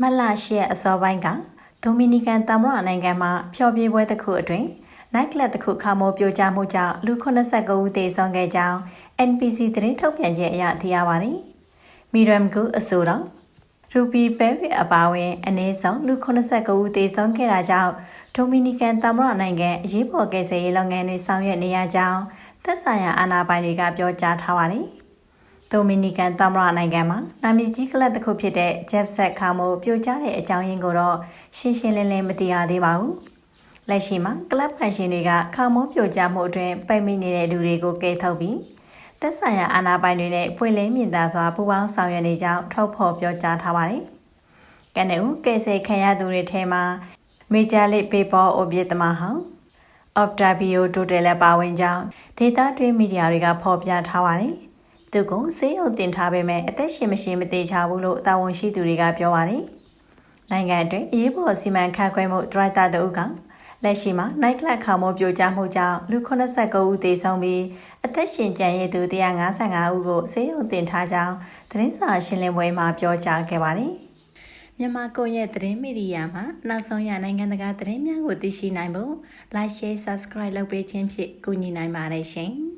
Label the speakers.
Speaker 1: မတ်လ၈ရက်အစောပိုင်းကဒိုမီနီကန်သမ္မတနိုင်ငံမှာဖျော်ဖြေပွဲတစ်ခုအတွင်းနိုက်ကလပ်တစ်ခုခါမိုးပြိုကျမှုကြောင့်လူ89ဦးသေဆုံးခဲ့ကြောင်း NPC သတင်းထုတ်ပြန်ချက်အရသိရပါတယ်။မီရမ်ကူအဆိုတော်ရူပီဘဲရီအပါအဝင်အနည်းဆုံးလူ89ဦးသေဆုံးခဲ့တာကြောင့်ဒိုမီနီကန်သမ္မတနိုင်ငံအရေးပေါ်ကယ်ဆယ်ရေးလုပ်ငန်းတွေဆောင်ရွက်နေရကြောင်းသက်ဆိုင်ရာအာဏာပိုင်တွေကပြောကြားထားပါတယ်။ ဒိုမီနီကန်သမ္မတနိုင်ငံမှာနာမည်ကြီးကလပ်တစ်ခုဖြစ်တဲ့ Jetset ခါမိုပြိုကျတဲ့အကြောင်းရင်းကိုတော့ရှင်းရှင်းလင်းလင်းမသိရသေးပါဘူး။လက်ရှိမှာကလပ်ပိုင်ရှင်တွေကခါမိုပြိုကျမှုအတွင်းပိတ်မိနေတဲ့လူတွေကိုကယ်ထုတ်ပြီးသက်ဆိုင်ရာအာဏာပိုင်တွေနဲ့ဖွင့်လင်းမြင်သာစွာပူးပေါင်းဆောင်ရွက်နေကြောင်းထုတ်ဖော်ပြောကြားထားပါတယ်။ကနေဦးကယ်ဆယ်ခံရသူတွေထဲမှာမေဂျာလစ်ပေပေါ်အိုဘစ်သမားဟောင်းအော့တာဘီယိုတိုတယ်လည်းပါဝင်ကြောင်းဒေတာတွင်းမီဒီယာတွေကဖော်ပြထားပါတယ်။ သူကဆေးရုံတင်ထားပေမဲ့အသက်ရှင်မရှင်မသေးချဘူးလို့တာဝန်ရှိသူတွေကပြောပါတယ်။နိုင်ငံအတွင်းအရေးပေါ်စီမံခန့်ခွဲမှုဒရိုက်တာတို့ကလက်ရှိမှာနိုင်ကလပ်ခါမိုးပြိုကျမှုကြောင့်လူ89ဦးသေဆုံးပြီးအသက်ရှင်ကျန်ရည်သူ155ဦးကိုဆေးရုံတင်ထားကြောင်းသတင်းစာရှင်းလင်းပွဲမှာပြောကြားခဲ့ပါတယ်။မြန်မာကွန်ရက်သတင်းမီဒီယာမှာနောက်ဆုံးရနိုင်ငံတကာသတင်းများကိုသိရှိနိုင်ဖို့ Like Share Subscribe လုပ်ပေးခြင်းဖြင့်ကူညီနိုင်ပါတယ်ရှင်။